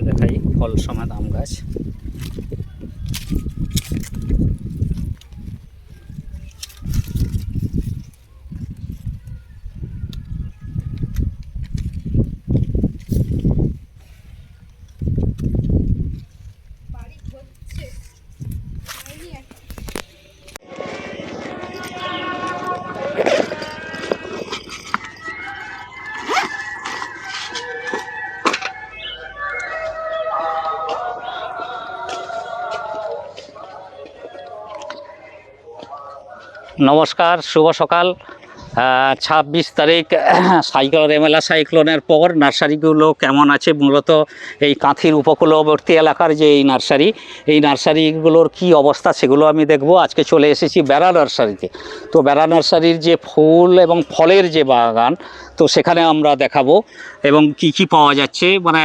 একটু দেখাই ফল সমেত আম গাছ। নমস্কার শুভ সকাল। ছাব্বিশ তারিখ সাইক্লোন এমেলা সাইক্লোনের পর নার্সারিগুলো কেমন আছে? মূলত এই কাঁথির উপকূলবর্তী এলাকার যে এই নার্সারি, এই নার্সারিগুলোর কি অবস্থা সেগুলো আমি দেখব। আজকে চলে এসেছি বেড়া নার্সারিতে। তো বেড়া নার্সারির যে ফুল এবং ফলের যে বাগান, তো সেখানে আমরা দেখাবো এবং কি কি পাওয়া যাচ্ছে। মানে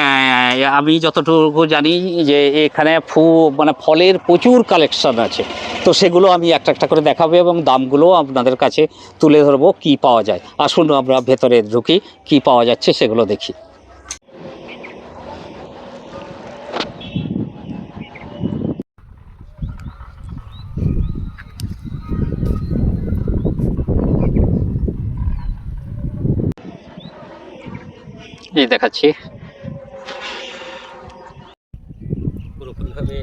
আমি যতটুকু জানি যে এখানে ফু মানে ফলের প্রচুর কালেকশন আছে। তো সেগুলো আমি একটা একটা করে দেখাবো এবং দামগুলো আপনাদের কাছে তুলে ধরবো। কি পাওয়া যায়? আসুন আমরা ভেতরে ঢুকি, কি পাওয়া যাচ্ছে সেগুলো দেখি। এই দেখাচ্ছি। পুরোপুরিভাবে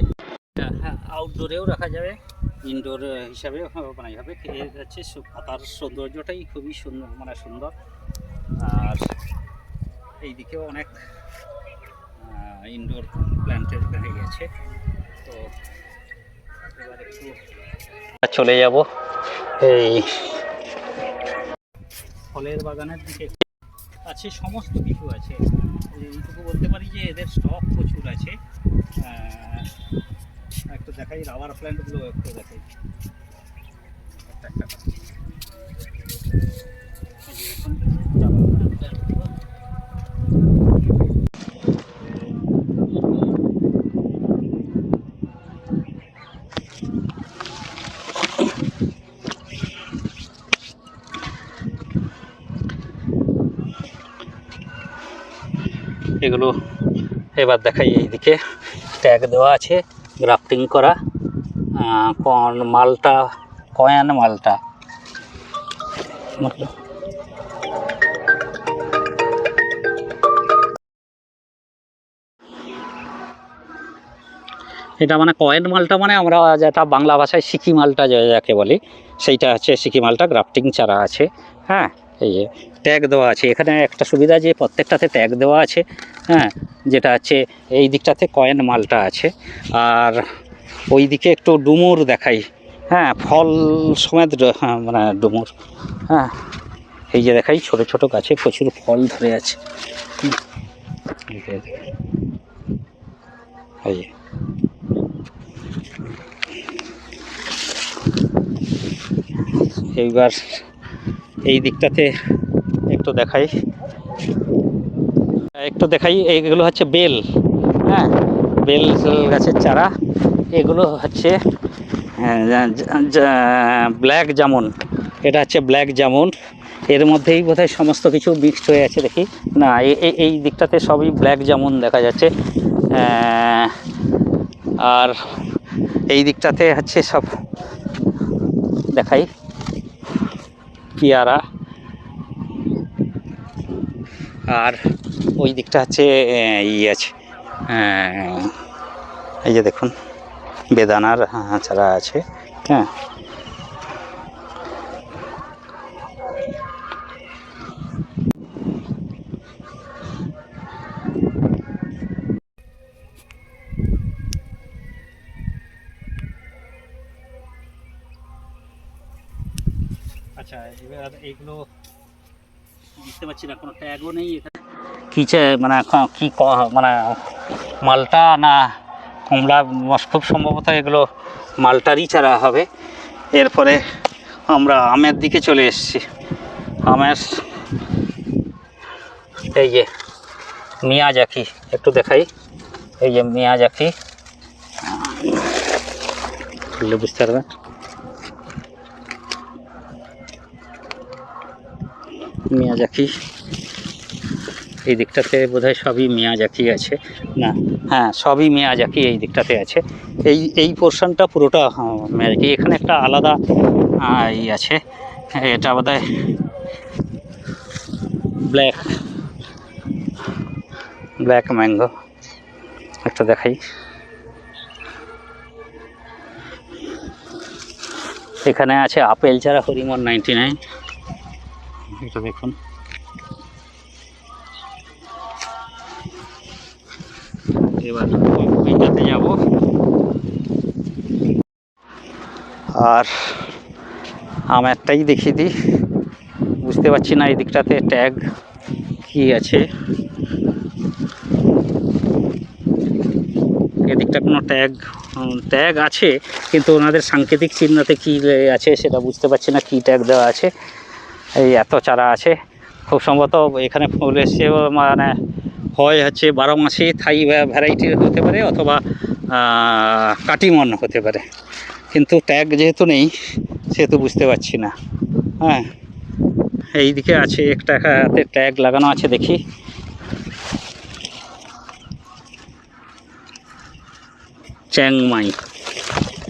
হ্যাঁ আউটডোরেও রাখা যাবে। ইনডোর হিসাবে বানাই হবে। এর হচ্ছে পাতার সৌন্দর্যটাই খুবই সুন্দর মানে সুন্দর। আর এই দিকেও অনেক ইনডোর প্ল্যান্টের হয়ে গেছে। তো এবার একটু চলে যাব এই ফলের বাগানের দিকে। আছে সমস্ত কিছু আছে। এইটুকু বলতে পারি যে এদের স্টক প্রচুর আছে। একটু দেখাই রাবার প্ল্যান্টগুলো একটু দেখাই। এগুলো এবার দেখাই এইদিকে ট্যাগ দেওয়া আছে গ্রাফটিং করা মালটা, কয়ান মালটা। এটা মানে কয়েন মালটা মানে আমরা যেটা বাংলা ভাষায় সিকি মালটা যাকে বলি, সেইটা হচ্ছে সিকি মালটা গ্রাফটিং চারা আছে হ্যাঁ? এই যে ট্যাগ দেওয়া আছে। এখানে একটা সুবিধা যে প্রত্যেকটাতে ট্যাগ দেওয়া আছে হ্যাঁ যেটা হচ্ছে এই দিকটাতে কয়েন মালটা আছে। আর ওই দিকে একটু ডুমুর দেখাই। হ্যাঁ ফল সমেত হ্যাঁ, মানে ডুমুর। হ্যাঁ এই যে দেখাই ছোট ছোট গাছে প্রচুর ফল ধরে আছে। এইবার এই দিকটাতে একটু দেখাই। একটু দেখাই এইগুলো হচ্ছে বেল। হ্যাঁ বেল গাছের চারা। এগুলো হচ্ছে ব্ল্যাক জামুন। এটা হচ্ছে ব্ল্যাক জামুন। এর মধ্যেই বোধহয় সমস্ত কিছু মিক্সড হয়ে আছে দেখি। না এই দিকটাতে সবই ব্ল্যাক জামুন দেখা যাচ্ছে। আর এই দিকটাতে হচ্ছে সব দেখাই। পেয়ারা। আর ওই দিকটা হচ্ছে ই আছে এই যে দেখুন, বেদানার ছাড়া চারা আছে হ্যাঁ। আচ্ছা বুঝতে পারছি না, কোনো ট্যাগও নেই এখানে। কী চা- মানে ক- মানে মালটা না কমলা খুব সম্ভবত এগুলো মালটারই চারা হবে। এরপরে আমরা আমের দিকে চলে এসেছি। আমের এই যে মিয়াজাকি একটু দেখাই। এই যে মিয়াজাকি বুঝতে পারবেন মিয়াজাকি এই দিকটাতে বোধহয় সবই মিয়াজাকি আছে। না। হ্যাঁ সবই মিয়াজাকি এই দিকটাতে আছে। এই এই পোর্শনটা পুরোটা মিয়াজাকি এখানে একটা আলাদা ই আছে। এটা বোধহয় ব্ল্যাক ব্ল্যাক ম্যাঙ্গো একটা দেখাই। এখানে আছে আপেল চারা হরিমন নাইনটি নাইন এটা দেখুন এবার ওইটাতে যাব। আর আমারটাই দেখিয়ে দিই বুঝতে পারছি না এই দিকটাতে ট্যাগ কি আছে। এদিকটা কোনো ট্যাগ ট্যাগ আছে, কিন্তু ওনাদের সাংকেতিক চিহ্নতে কি আছে সেটা বুঝতে পারছি না, কি ট্যাগ দেওয়া আছে। এই এত চারা আছে। খুব সম্ভবত এখানে ফুল এসছে মানে হয় হচ্ছে বারো মাসে থাই ভ্যারাইটির হতে পারে অথবা কাটিমন হতে পারে। কিন্তু ট্যাগ যেহেতু নেই, সেহেতু বুঝতে পারছি না। হ্যাঁ এই দিকে আছে একটা হাতে ট্যাগ লাগানো আছে, দেখি। চ্যাংমাই,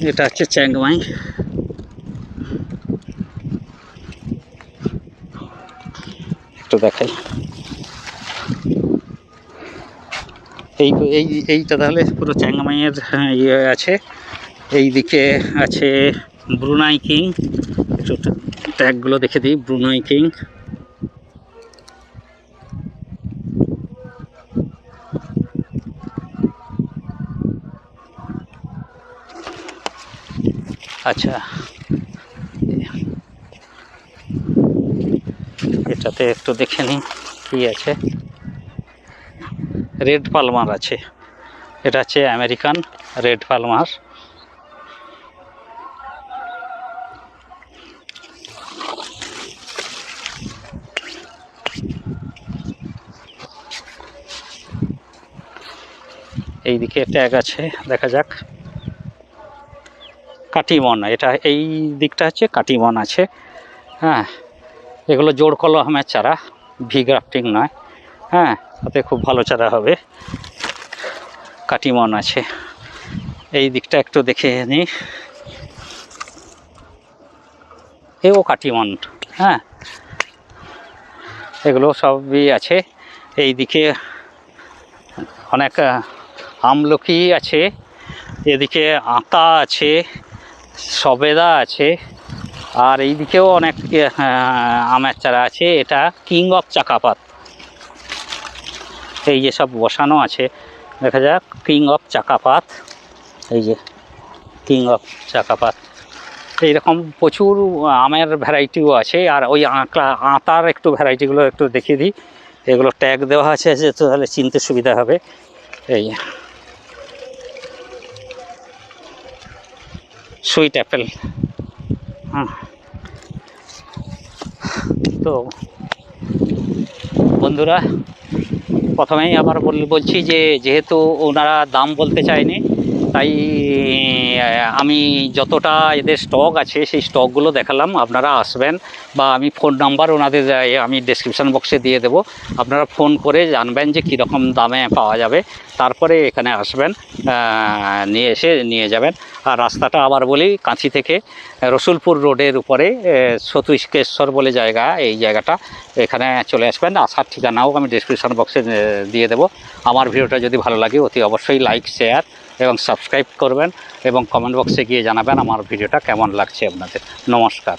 এটা হচ্ছে চ্যাংমাই। একটু দেখাই। এই এই এইটা তাহলে পুরো চ্যাংমাইয়ের হ্যাঁ, ইয়ে আছে। এই দিকে আছে ব্রুনাই কিং। একটু ট্যাগগুলো দেখে দিই ব্রুনাই কিং। আচ্ছা এটাতে একটু দেখে নিই কি আছে। রেড পালমার আছে। এটা হচ্ছে আমেরিকান রেড পালমার। এইদিকে ট্যাগ আছে, দেখা যাক। কাটিমন, এটা এই দিকটা হচ্ছে কাটিমন আছে। হ্যাঁ এগুলো জোড় কলমের চারা, ভি গ্রাফটিং নয় হ্যাঁ তাতে খুব ভালো চারা হবে। কাটিমন আছে। এই দিকটা একটু দেখে নিই এও কাটিমন হ্যাঁ। এগুলো সবই আছে। এই দিকে অনেক আমলকি আছে। এদিকে আতা আছে, সবেদা আছে। আর এই দিকেও অনেক আমের চারা আছে। এটা কিং অফ চাকাপাত এই যে সব বসানো আছে, দেখা যাক কিং অফ চাকাপাত এই যে কিং অফ চাকাপাত এইরকম প্রচুর আমের ভ্যারাইটিও আছে। আর ওই আঁকড়া, আঁতার একটু ভ্যারাইটিগুলো একটু দেখিয়ে দিই। এগুলো ট্যাগ দেওয়া আছে, যে তো তাহলে চিনতে সুবিধা হবে। এই সুইট অ্যাপেল। হ্যাঁ তো বন্ধুরা প্রথমেই আবার বল- বলছি যে যেহেতু ওনারা দাম বলতে চায়নি তাই আমি যতটা এদের স্টক আছে, সেই স্টকগুলো দেখালাম। আপনারা আসবেন বা আমি ফোন নাম্বার ওনাদের আমি ডেসক্রিপশান বক্সে দিয়ে দেবো। আপনারা ফোন করে জানবেন যে কীরকম দামে পাওয়া যাবে। তারপরে এখানে আসবেন নিয়ে এসে নিয়ে যাবেন। আর রাস্তাটা আবার বলি কাঁচি থেকে রসুলপুর রোডের উপরে সতীশকেশ্বর বলে জায়গা, এই জায়গাটা এখানে চলে আসবেন। আসার ঠিকানাও আমি ডিসক্রিপশন বক্সে দিয়ে দেবো। আমার ভিডিওটা যদি ভালো লাগে, অতি অবশ্যই লাইক শেয়ার এবং সাবস্ক্রাইব করবেন এবং কমেন্ট বক্সে গিয়ে জানাবেন আমার ভিডিওটা কেমন লাগছে আপনাদের। নমস্কার।